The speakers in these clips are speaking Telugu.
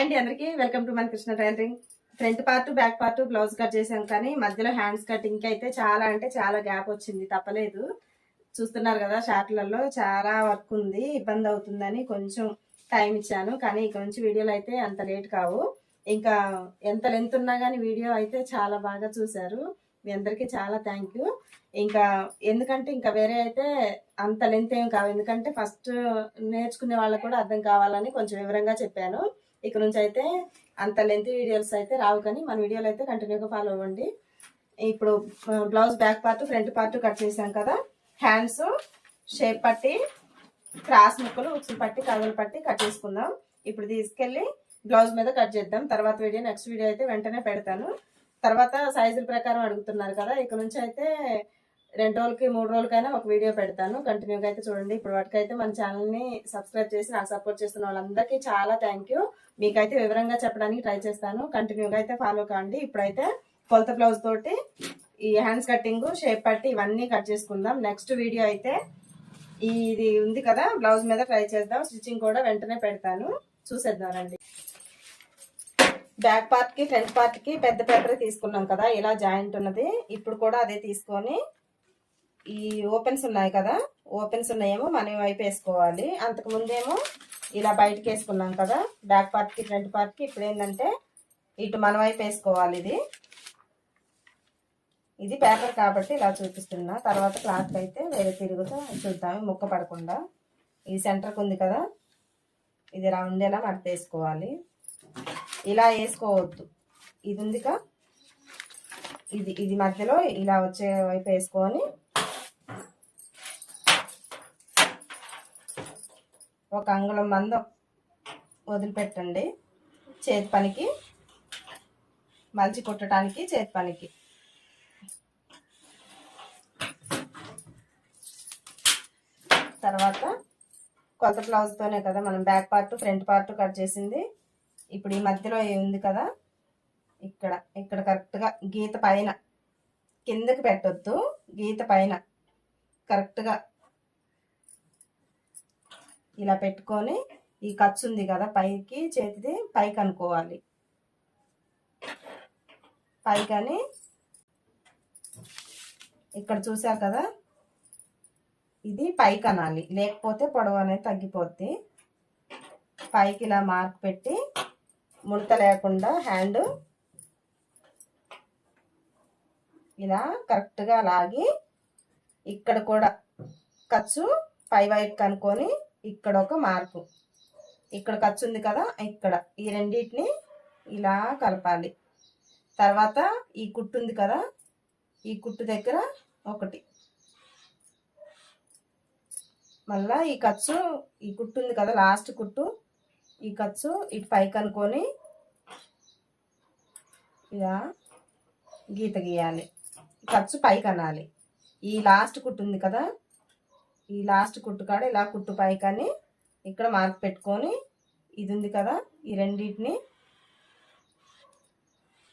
హాయ్ అండి అందరికి. వెల్కమ్ టు మన Krishna tailoring front part back part blouse cut చేసాం కానీ మధ్యలో హ్యాండ్స్ కటింగ్కి అయితే చాలా అంటే చాలా గ్యాప్ వచ్చింది తప్పలేదు. చూస్తున్నారు కదా షార్ట్లలో చాలా వర్క్ ఉంది ఇబ్బంది అవుతుందని కొంచెం టైం ఇచ్చాను కానీ ఇక నుంచి వీడియోలు అయితే అంత లేట్ కావు. ఇంకా ఎంత లెంత్ ఉన్నా కానీ వీడియో అయితే చాలా బాగా చూశారు. మీ అందరికీ చాలా థ్యాంక్ యూ ఇంకా ఎందుకంటే ఇంకా వేరే అయితే అంత లెంత్ ఏం కావు. ఎందుకంటే ఫస్ట్ నేర్చుకునే వాళ్ళకు కూడా అర్థం కావాలని కొంచెం వివరంగా చెప్పాను. ఇక నుంచి అయితే అంత లెంత్ వీడియోస్ అయితే రావు కానీ మన వీడియోలు అయితే కంటిన్యూగా ఫాలో అవ్వండి. ఇప్పుడు blouse back part front part cut చేసాం కదా? హ్యాండ్స్ షేప్ పట్టి క్రాస్ ముక్కలు ఉక్సులు పట్టి కదలు పట్టి కట్ చేసుకుందాం. ఇప్పుడు తీసుకెళ్ళి బ్లౌజ్ మీద కట్ చేద్దాం. తర్వాత వీడియో నెక్స్ట్ వీడియో అయితే వెంటనే పెడతాను. తర్వాత సైజుల ప్రకారం అడుగుతున్నారు కదా? ఇక్కడ నుంచి అయితే రెండు రోజులకి మూడు రోజులకైనా ఒక వీడియో పెడతాను. కంటిన్యూగా అయితే చూడండి. ఇప్పుడు వాటికైతే మన ఛానల్ని సబ్స్క్రైబ్ చేసి నాకు సపోర్ట్ చేస్తున్న వాళ్ళందరికీ చాలా థ్యాంక్ యూ మీకైతే వివరంగా చెప్పడానికి ట్రై చేస్తాను. కంటిన్యూగా అయితే ఫాలో కాండి. ఇప్పుడైతే కొలత బ్లౌజ్ తోటి ఈ హ్యాండ్స్ కటింగ్ షేప్ పట్టి ఇవన్నీ కట్ చేసుకుందాం. నెక్స్ట్ వీడియో అయితే ఇది ఉంది కదా బ్లౌజ్ మీద ట్రై చేద్దాం. స్టిచ్చింగ్ కూడా వెంటనే పెడతాను. చూసేద్దాం రండి. బ్యాక్ పార్ట్కి ఫ్రంట్ పార్ట్కి పెద్ద పేపర్ తీసుకున్నాం కదా ఇలా జాయింట్ ఉన్నది. ఇప్పుడు కూడా అదే తీసుకొని ఈ ఓపెన్స్ ఉన్నాయి కదా ఓపెన్స్ ఉన్నాయేమో మనం వైపు వేసుకోవాలి. అంతకు ముందేమో ఇలా బయటకి వేసుకున్నాం కదా బ్యాక్ పార్ట్కి ఫ్రంట్ పార్ట్కి ఇప్పుడు ఏంటంటే ఇటు మన వైపు వేసుకోవాలి ఇది. ఇది పేపర్ కాబట్టి ఇలా చూపిస్తున్నా. తర్వాత క్లాత్ అయితే వేరే తిరుగుతూ చూద్దాం ముక్క పడకుండా. ఈ సెంటర్కి ఉంది కదా ఇది ఇలా ఉండేలా మడతేసుకోవాలి ఇలా వేసుకోవద్దు. ఇది ఉందిగా? ఇది ఇది మధ్యలో ఇలా వచ్చే వైపు వేసుకొని ఒక అంగుళం మందం వదిలిపెట్టండి చేతి పనికి మలిచి కుట్టడానికి చేతి పనికి. తర్వాత కొత్త బ్లౌజ్తోనే కదా మనం back part front part cut చేసింది. ఇప్పుడు ఈ మధ్యలో ఉంది కదా? ఇక్కడ ఇక్కడ కరెక్ట్గా గీత పైన. కిందకి పెట్టొద్దు గీత పైన. కరెక్ట్గా ఇలా పెట్టుకొని ఈ ఖర్చు ఉంది కదా పైకి చేతిది పైకి అనుకోవాలి. పైకని ఇక్కడ చూసారు కదా? ఇది పైకి అనాలి. లేకపోతే పొడవు అనేది తగ్గిపోద్ది. పైకి ఇలా మార్క్ పెట్టి ముడత లేకుండా హ్యాండ్ ఇలా కరెక్ట్గా లాగి ఇక్కడ కూడా ఖర్చు పై వైపు కనుక్కొని ఇక్కడ ఒక మార్కు ఇక్కడ ఖర్చు ఉంది కదా ఇక్కడ. ఈ రెండింటిని ఇలా కలపాలి. తర్వాత ఈ కుట్టు ఉంది కదా ఈ కుట్టు దగ్గర ఒకటి. మళ్ళా ఈ ఖర్చు ఈ కుట్టు ఉంది కదా లాస్ట్ కుట్టు. ఈ ఖర్చు ఇటు పైకి అనుకొని ఇలా గీత గీయాలి. ఖర్చు పైకి అనాలి. ఈ లాస్ట్ కుట్టు ఉంది కదా ఈ లాస్ట్ కుట్టు కాడ ఇలా కుట్టు పైకని ఇక్కడ మార్క్ పెట్టుకొని ఇది ఉంది కదా ఈ రెండింటిని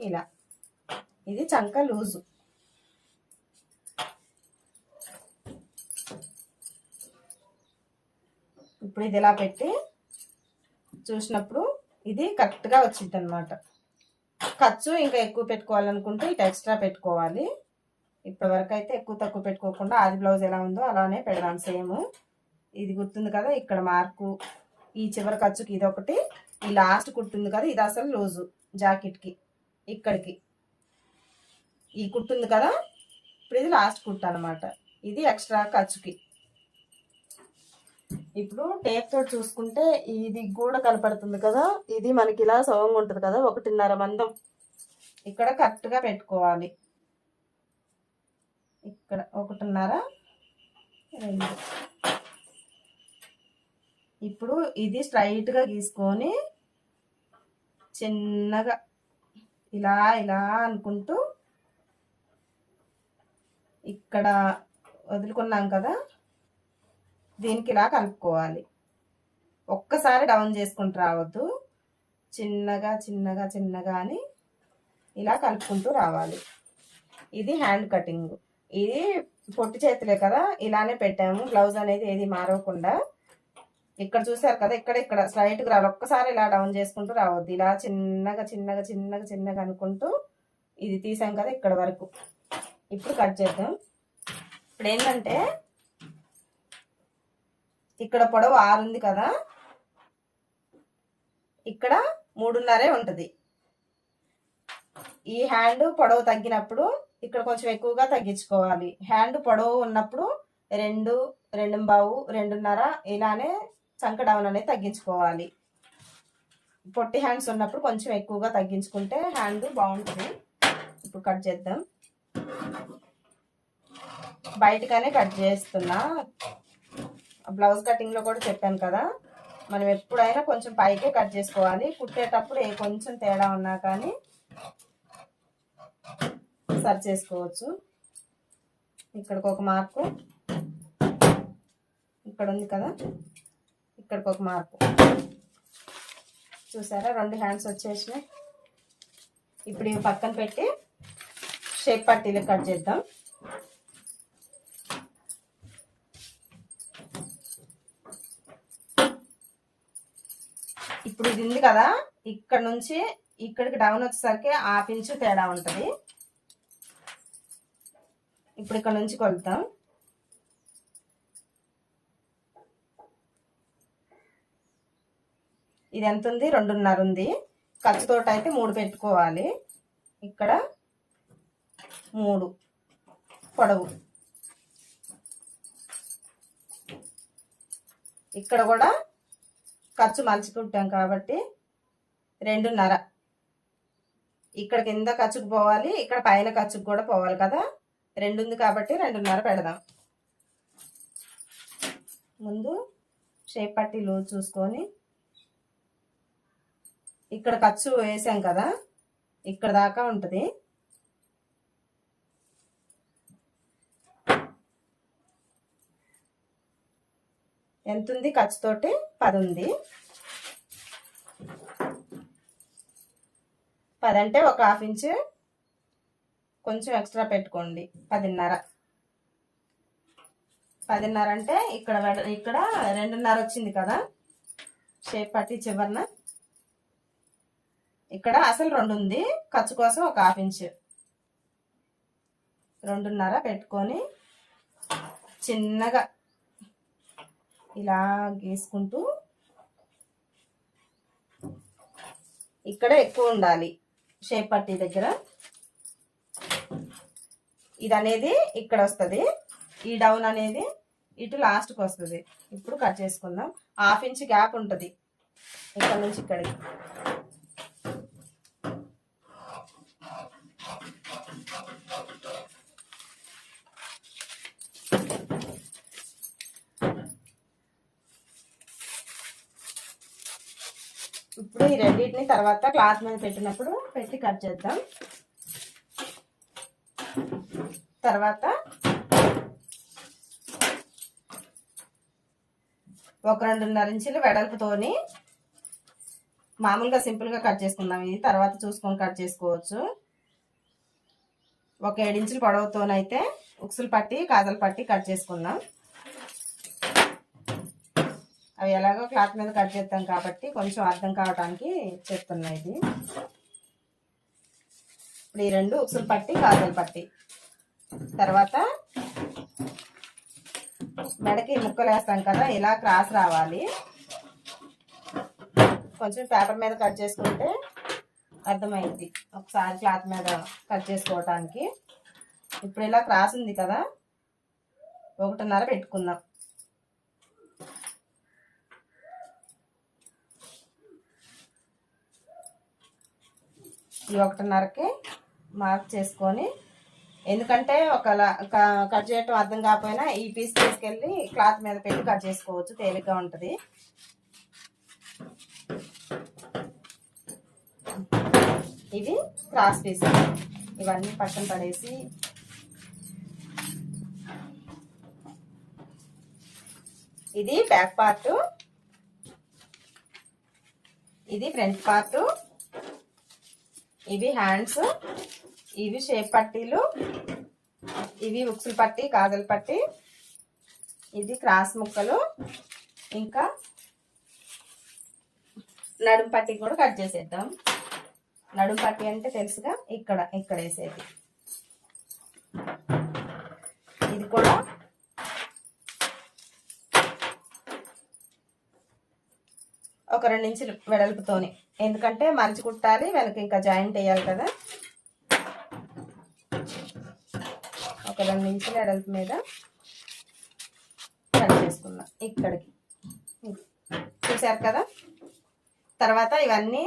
ఇలా. ఇది చంక లూజు. ఇప్పుడు ఇది ఇలా పెట్టి చూసినప్పుడు ఇది కరెక్ట్గా వచ్చింది అనమాట ఖర్చు ఇంకా ఎక్కువ పెట్టుకోవాలనుకుంటే ఇటు ఎక్స్ట్రా పెట్టుకోవాలి. ఇప్పటివరకు అయితే ఎక్కువ తక్కువ పెట్టుకోకుండా ఆది బ్లౌజ్ ఎలా ఉందో అలానే పెడదాం సేమ్ ఇది గుర్తుంది కదా ఇక్కడ మార్కు ఈ చివరి ఖర్చుకి ఇది ఒకటి ఈ లాస్ట్ కుట్టుంది కదా ఇది అసలు లూజు జాకెట్కి ఇక్కడికి. ఈ కుట్టుంది కదా ఇప్పుడు ఇది లాస్ట్ కుట్టు అనమాట ఇది ఎక్స్ట్రా ఖర్చుకి. ఇప్పుడు టేప్ తోటి చూసుకుంటే ఇది కూడా కనపడుతుంది కదా ఇది మనకి ఇలా సవంగా ఉంటుంది కదా ఒకటిన్నర మందం. ఇక్కడ కరెక్ట్గా పెట్టుకోవాలి. ఇక్కడ ఒకటిన్నర రెండు. ఇప్పుడు ఇది స్ట్రైట్గా గీసుకొని చిన్నగా ఇలా ఇలా అనుకుంటూ ఇక్కడ వదులుకున్నాం కదా దీనికి ఇలా కలుపుకోవాలి. ఒక్కసారి డౌన్ చేసుకుంటూ రావద్దు. చిన్నగా చిన్నగా చిన్నగా అని ఇలా కలుపుకుంటూ రావాలి. ఇది హ్యాండ్ కటింగ్. ఇది పొట్టి చేతులే కదా ఇలానే పెట్టాము. బ్లౌజ్ అనేది ఏది మారవకుండా. ఇక్కడ చూసారు కదా ఇక్కడ ఇక్కడ స్లైట్గా రావాలి. ఒక్కసారి ఇలా డౌన్ చేసుకుంటూ రావద్దు. ఇలా చిన్నగా చిన్నగా చిన్నగా చిన్నగా అనుకుంటూ ఇది తీసాం కదా ఇక్కడ వరకు. ఇప్పుడు కట్ చేద్దాం. ఇప్పుడు ఏంటంటే ఇక్కడ పొడవు ఆరు ఉంది కదా. ఇక్కడ మూడున్నరే ఉంటుంది. ఈ హ్యాండ్ పొడవు తగ్గినప్పుడు ఇక్కడ కొంచెం ఎక్కువగా తగ్గించుకోవాలి. హ్యాండ్ పొడవు ఉన్నప్పుడు రెండు రెండు బావు రెండున్నర ఇలానే చంక డౌన్ అనేది తగ్గించుకోవాలి. పొట్టి హ్యాండ్స్ ఉన్నప్పుడు కొంచెం ఎక్కువగా తగ్గించుకుంటే హ్యాండ్ బాగుంటుంది. ఇప్పుడు కట్ చేద్దాం. బయటగానే కట్ చేస్తున్నా. బ్లౌజ్ కటింగ్లో కూడా చెప్పాను కదా. మనం ఎప్పుడైనా కొంచెం పైకే కట్ చేసుకోవాలి. కుట్టేటప్పుడు ఏ కొంచెం తేడా ఉన్నా కానీ సరి చేసుకోవచ్చు. ఇక్కడికి ఒక మార్కు. ఇక్కడ ఉంది కదా? ఇక్కడికి ఒక మార్కు. చూసారా? రెండు హ్యాండ్స్ వచ్చేసినాయి. ఇప్పుడు ఇవి పక్కన పెట్టి షేప్ పట్టీలు కట్ చేద్దాం. ఇప్పుడు ఇది ఉంది కదా? ఇక్కడ నుంచి ఇక్కడికి డౌన్ వచ్చేసరికి హాఫ్ ఇంచు తేడా ఉంటుంది. ఇప్పుడు ఇక్కడ నుంచి కొలుతాం ఇది ఎంత ఉంది? రెండున్నర ఉంది. ఖర్చుతో అయితే మూడు పెట్టుకోవాలి. ఇక్కడ మూడు పొడవు. ఇక్కడ కూడా ఖర్చు మలుచుకుంటాం కాబట్టి రెండున్నర. ఇక్కడ కింద ఖర్చుకు పోవాలి ఇక్కడ పైన ఖర్చుకు కూడా పోవాలి కదా? రెండు ఉంది కాబట్టి రెండున్నర పెడదాం. ముందు షేప్ పట్టి లూజ్ చూసుకొని ఇక్కడ ఖర్చు వేసాం కదా ఇక్కడ దాకా ఉంటుంది. ఎంత ఉంది ఖర్చుతోటి పది ఉంది పది అంటే ఒక హాఫ్ ఇంచ్ కొంచెం ఎక్స్ట్రా పెట్టుకోండి. పదిన్నర. పదిన్నర అంటే ఇక్కడ ఇక్కడ రెండున్నర వచ్చింది కదా? షేప్ పట్టి చివరన. ఇక్కడ అసలు రెండు ఉంది ఖర్చు కోసం ఒక హాఫ్ ఇంచ్. రెండున్నర పెట్టుకొని చిన్నగా ఇలా గీసుకుంటూ ఇక్కడ ఎక్కువ ఉండాలి. షేప్ పట్టి దగ్గర. ఇది అనేది ఇక్కడ వస్తుంది. ఈ డౌన్ అనేది ఇటు లాస్ట్కి వస్తుంది. ఇప్పుడు కట్ చేసుకుందాం. హాఫ్ ఇంచ్ గ్యాప్ ఉంటుంది. ఇక్కడ నుంచి ఇక్కడికి. ఇప్పుడు ఈ రెండింటిని తర్వాత క్లాత్ మీద పెట్టినప్పుడు పెట్టి కట్ చేద్దాం. తర్వాత ఒక రెండున్నర ఇంచులు వెడల్పుతోని మామూలుగా సింపుల్గా కట్ చేసుకుందాం. ఇది తర్వాత చూసుకొని కట్ చేసుకోవచ్చు. ఒక ఏడించులు పొడవుతోనైతే ఉక్సులు పట్టి కాజలు పట్టి కట్ చేసుకుందాం. అవి ఎలాగో క్లాత్ మీద కట్ చేస్తాం కాబట్టి కొంచెం అర్థం కావడానికి చెప్తున్నా ఇది. ఇప్పుడు ఈ రెండు ఉక్సులు పట్టి కాజలు పట్టి. తర్వాత మెడకి ముక్కలు వేస్తాం కదా ఇలా క్రాస్ రావాలి. కొంచెం పేపర్ మీద కట్ చేసుకుంటే అర్థమైంది. ఒకసారి క్లాత్ మీద కట్ చేసుకోవటానికి. ఇప్పుడు ఇలా క్రాస్ ఉంది కదా ఒకటిన్నర పెట్టుకుందాం. ఈ ఒకటిన్నరకి మార్క్ చేసుకొని ఎందుకంటే ఒక కట్ చేయటం అర్థం కాకపోయినా ఈ పీస్ తీసుకెళ్ళి క్లాత్ మీద పెట్టి కట్ చేసుకోవచ్చు తేలిగ్గా ఉంటుంది. ఇది క్రాస్ పీస్. ఇవన్నీ పక్కన పడేసి ఇది బ్యాక్ పార్ట్. ఇది ఫ్రంట్ పార్ట్. ఇవి హ్యాండ్స్. ఇవి షేప్ పట్టీలు. ఇవి ఉక్సులు పట్టి కాజల్ పట్టి. ఇది క్రాస్ ముక్కలు. ఇంకా నడుం పట్టి కూడా కట్ చేసేద్దాం. నడుం పట్టి అంటే తెలుసుగా ఇక్కడ ఇక్కడ వేసేది. ఇది కూడా ఒక రెండు ఇంచులు వెడల్పుతోని. ఎందుకంటే మంచి కుట్టాలి వెనక ఇంకా జాయింట్ వేయాలి కదా. ఒక నుంచి వెడల్పు మీద కట్ చేసుకుందాం ఇక్కడికి. చూసారు కదా? తర్వాత ఇవన్నీ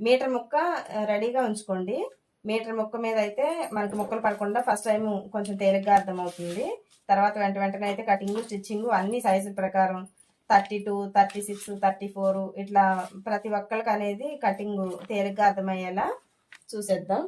మీటర్ ముక్క రెడీగా ఉంచుకోండి. మీటర్ ముక్క మీద అయితే మనకు ముక్కలు పడకుండా ఫస్ట్ టైం కొంచెం తేలిగ్గా అర్థమవుతుంది. తర్వాత వెంట వెంటనే అయితే కటింగ్ స్టిచ్చింగ్ అన్ని సైజుల ప్రకారం thirty two thirty six thirty four ఇట్లా ప్రతి ఒక్కరికి అనేది కటింగ్ తేలిగ్గా అర్థమయ్యేలా చూసేద్దాం.